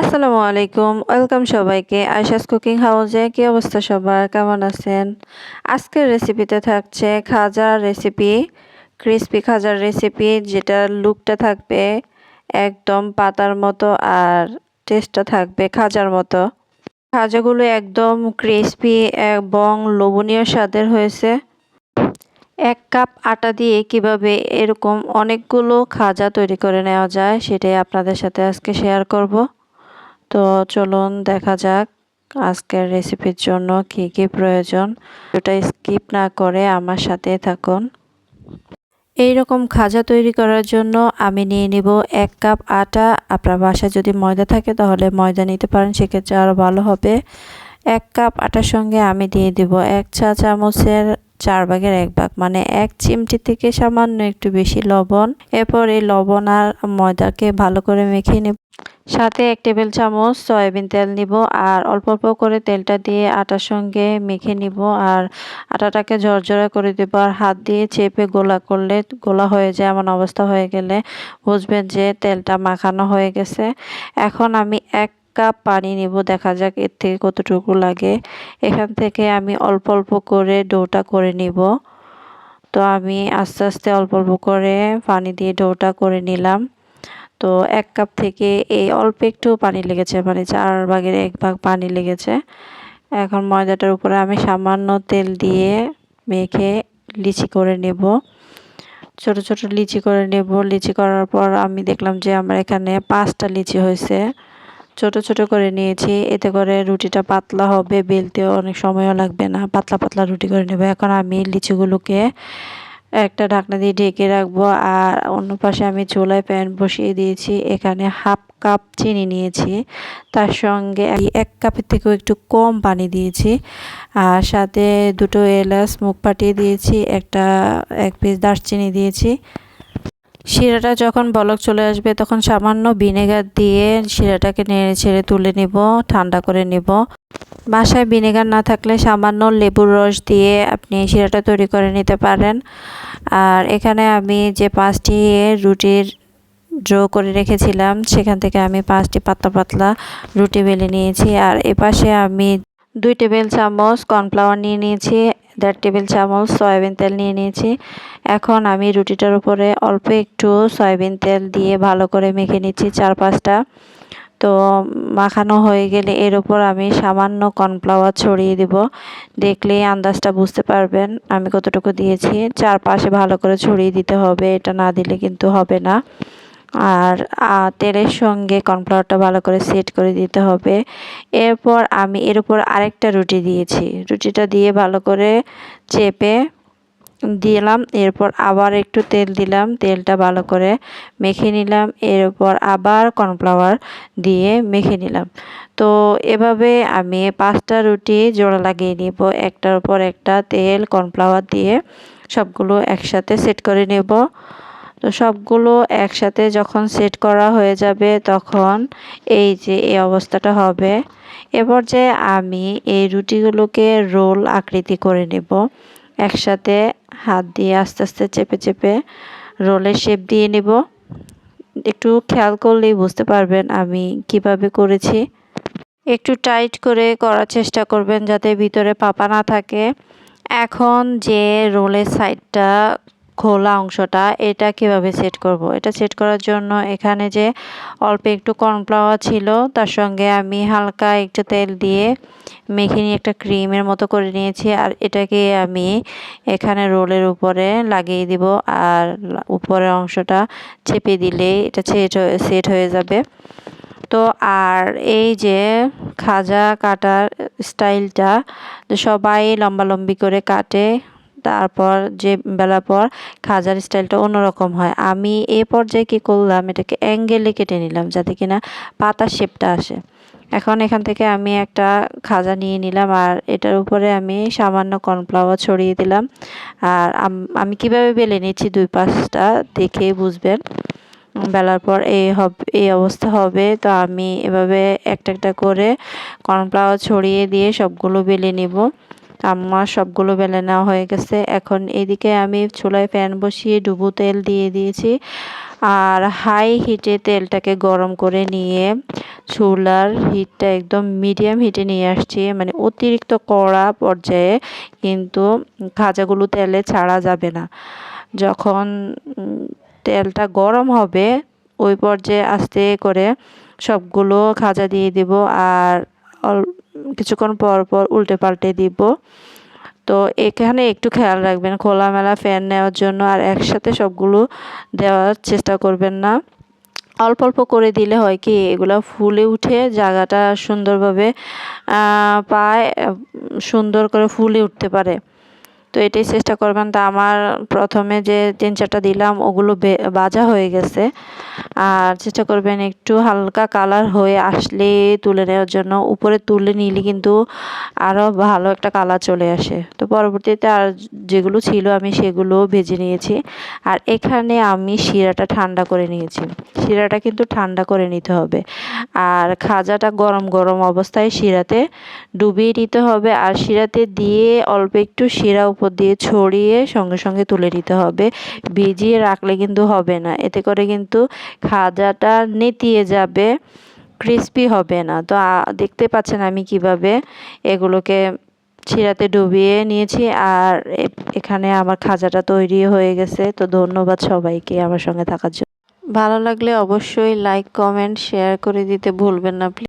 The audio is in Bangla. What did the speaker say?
আসসালামু আলাইকুম। ওয়েলকাম সবাইকে। আয়শাস কুকিং হাউসে কি অবস্থা সবার? কেমন আছেন? আজকের রেসিপিতে থাকছে খাজার রেসিপি, ক্রিসপি খাজার রেসিপি যেটার লুকটা থাকবে একদম পাতার মতো আর টেস্টটা থাকবে খাজার মতো। খাজাগুলো একদম ক্রিসপি এবং লোভনীয় স্বাদের হয়েছে। এক কাপ আটা দিয়ে কীভাবে এরকম অনেকগুলো খাজা তৈরি করে নেওয়া যায়, সেটাই আপনাদের সাথে আজকে শেয়ার করব। তো চলুন দেখা যাক আজকের রেসিপির জন্য কি কি প্রয়োজন। ওটা স্কিপ না করে আমার সাথে থাকুন। এই রকম খাজা তৈরি করার জন্য আমি নিয়ে নিব এক কাপ আটা। আপনার বাসায় যদি ময়দা থাকে তাহলে ময়দা নিতে পারেন, সেক্ষেত্রে আরও ভালো হবে। এক কাপ আটার সঙ্গে আমি দিয়ে দিব এক চা চামচের চার ভাগের এক ভাগ মানে এক চিমটি থেকে সামান্য একটু বেশি লবণ। এরপর এই লবণ আর ময়দাকে ভালো করে মেখে নেব। সাথে এক টেবিল চামচ সয়াবিন তেল নিব আর অল্প অল্প করে তেলটা দিয়ে আটার সঙ্গে মেখে নিব আর আটাটাকে ঝরঝরা করে দেব আর হাত দিয়ে চেপে গোলা করলে গোলা হয়ে যায় এমন অবস্থা হয়ে গেলে বুঝবেন যে তেলটা মাখানো হয়ে গেছে। এখন আমি এক কাপ পানি নিব, দেখা যাক এর থেকে কতটুকু লাগে। এখান থেকে আমি অল্প অল্প করে ডোটা করে নিব। তো আমি আস্তে আস্তে অল্প অল্প করে পানি দিয়ে ডোটা করে নিলাম। তো এক কাপ থেকে এই অল্প একটু পানি লেগেছে মানে চার ভাগের এক ভাগ পানি লেগেছে। এখন ময়দাটার উপরে আমি সামান্য তেল দিয়ে মেখে লিচি করে নেব। ছোট ছোট লিচি করে নেব। লিচি করার পর আমি দেখলাম যে আমার এখানে পাঁচটা লিচি হয়েছে। ছোট ছোট করে নিয়েছি। এতে করে রুটিটা পাতলা হবে, বেলতেও অনেক সময়ও লাগবে না। পাতলা পাতলা রুটি করে নেব। এখন আমি লিচুগুলোকে একটা ঢাকনা দিয়ে ঢেকে রাখব। আর অন্য পাশে আমি চুলায় প্যান বসিয়ে দিয়েছি। এখানে হাফ কাপ চিনি নিয়েছি। তার সঙ্গে এক কাপের থেকেও একটু কম পানি দিয়েছি। আর সাথে দুটো এলাচ মুখ পাটিয়ে দিয়েছি, একটা এক পিস দারচিনি দিয়েছি। শিরাটা যখন বলক চলে আসবে, তখন সামান্য ভিনেগার দিয়ে শিরাটাকে নেড়ে ছেড়ে তুলে নিব, ঠান্ডা করে নিব। বাসায় ভিনেগার না থাকলে সামান্য লেবুর রস দিয়ে আপনি শিরাটা তৈরি করে নিতে পারেন। আর এখানে আমি যে পাঁচটি রুটির ড্র করে রেখেছিলাম, সেখান থেকে আমি পাঁচটি পাতলা পাতলা রুটি বেলে নিয়েছি। আর এপাশে আমি দুই টেবিল চামচ কর্নফ্লাওয়ার নিয়ে নিয়েছি, দেড় টেবিল চামচ সয়াবিন তেল নিয়ে নিয়েছি। এখন আমি রুটিটার উপরে অল্প একটু সয়াবিন তেল দিয়ে ভালো করে মেখে নিচ্ছি চার পাঁচটা তো মাখানো হয়ে গেলে এর উপর আমি সামান্য কর্নফ্লাওয়ার ছড়িয়ে দিব। দেখলেই আন্দাজটা বুঝতে পারবেন আমি কতটুকু দিয়েছি। চারপাশে ভালো করে ছড়িয়ে দিতে হবে, এটা না দিলে কিন্তু হবে না। আর তেলের সঙ্গে কর্নফ্লাওয়ারটা ভালো করে সেট করে দিতে হবে। এরপর আমি এর উপর আরেকটা রুটি দিয়েছি। রুটিটা দিয়ে ভালো করে চেপে দিলাম। এরপর আবার একটু তেল দিলাম। তেলটা ভালো করে মেখে নিলাম। এরপর আবার কর্নফ্লাওয়ার দিয়ে মেখে নিলাম। তো এভাবে আমি পাঁচটা রুটি জোড়া লাগিয়ে নিব। একটার উপর একটা তেল, কর্নফ্লাওয়ার দিয়ে সবগুলো একসাথে সেট করে নেব। তো সবগুলো একসাথে যখন সেট করা হয়ে যাবে তখন এই যে এই অবস্থাটা হবে। এবার যে আমি এই রুটিগুলোকে রোল আকৃতি করে নেব। একসাথে হাত দিয়ে আস্তে আস্তে চেপে চেপে রোলের শেপ দিয়ে নেব। একটু খেয়াল করলেই বুঝতে পারবেন আমি কীভাবে করেছি। একটু টাইট করে করার চেষ্টা করবেন যাতে ভিতরে পাপা না থাকে। এখন যে রোলের সাইডটা খোলা অংশটা এটা কীভাবে সেট করব। এটা সেট করার জন্য এখানে যে অল্প একটু কর্নফ্লাওয়ার ছিল, তার সঙ্গে আমি হালকা একটু তেল দিয়ে মেখে নিয়ে একটা ক্রিমের মতো করে নিয়েছি। আর এটাকে আমি এখানে রোলের উপরে লাগিয়ে দিব। আর উপরের অংশটা চেপে দিলে এটা সেট সেট হয়ে যাবে। তো আর এই যে খাজা কাটার স্টাইলটা সবাই লম্বালম্বি করে কাটে। তারপর যে বেলা পর খাজার স্টাইলটা অন্যরকম হয়। আমি এ পর্যায়ে কী করলাম, এটাকে অ্যাঙ্গেলে কেটে নিলাম যাতে কিনা পাতার শেপটা আসে। এখন এখান থেকে আমি একটা খাজা নিয়ে নিলাম আর এটার উপরে আমি সামান্য কর্নফ্লাওয়ার ছড়িয়ে দিলাম। আর আমি কীভাবে বেলে নিচ্ছি দুই পাশটা দেখে বুঝবেন। বেলার পর এই হবে এই অবস্থা হবে। তো আমি এভাবে একটা একটা করে কর্নফ্লাওয়ার ছড়িয়ে দিয়ে সবগুলো বেলে নিব। আমার সবগুলো বেলে নেওয়া হয়ে গেছে। এখন এদিকে আমি চুলায় প্যান বসিয়ে ডুবো তেল দিয়ে দিয়েছি। আর হাই হিটে তেলটাকে গরম করে নিয়ে চুলার হিটটা একদম মিডিয়াম হিটে নিয়ে আসছি। মানে অতিরিক্ত কড়া পর্যায়ে কিন্তু খাজাগুলো তেলে ছাড়া যাবে না। যখন তেলটা গরম হবে, ওই পর্যায়ে আস্তে করে সবগুলো খাজা দিয়ে দিব। আর কিছুক্ষণ পর পর উল্টে পাল্টে দিব। তো এখানে একটু খেয়াল রাখবেন, খোলামেলা ফ্যান নেওয়ার জন্য আর একসাথে সবগুলো দেওয়ার চেষ্টা করবেন না। অল্প অল্প করে দিলে হয় কি, এগুলো ফুলে উঠে জায়গাটা সুন্দরভাবে পায় সুন্দর করে ফুলে উঠতে পারে। তো এটাই চেষ্টা করবেন। তা আমার প্রথমে যে তিন চারটা দিলাম, ওগুলো বাজা হয়ে গেছে। আর চেষ্টা করবেন একটু হালকা কালার হয়ে আসলে তুলে নেওয়ার জন্য। উপরে তুলে নিলে কিন্তু আরও ভালো একটা কালার চলে আসে। তো পরবর্তীতে আর যেগুলো ছিল আমি সেগুলো ভেজে নিয়েছি। আর এখানে আমি শিরাটা ঠান্ডা করে নিয়েছি। শিরাটা কিন্তু ঠান্ডা করে নিতে হবে। আর খাজাটা গরম গরম অবস্থায় শিরাতে ডুবিয়ে নিতে হবে। আর শিরাতে দিয়ে অল্প একটু শিরা উপর দিয়ে ছড়িয়ে সঙ্গে সঙ্গে তুলে নিতে হবে। ভিজিয়ে রাখলে কিন্তু হবে না। এতে করে কিন্তু খাজাটা নেতিয়ে যাবে, ক্রিস্পি হবে না। তো দেখতে পাচ্ছেন আমি কীভাবে এগুলোকে শিরাতে ডুবিয়ে নিয়েছি। আর এখানে আমার খাজাটা তৈরি হয়ে গেছে। তো ধন্যবাদ সবাইকে আমার সঙ্গে থাকার জন্য। ভালো লাগলে অবশ্যই লাইক কমেন্ট শেয়ার করে দিতে ভুলবেন না প্লিজ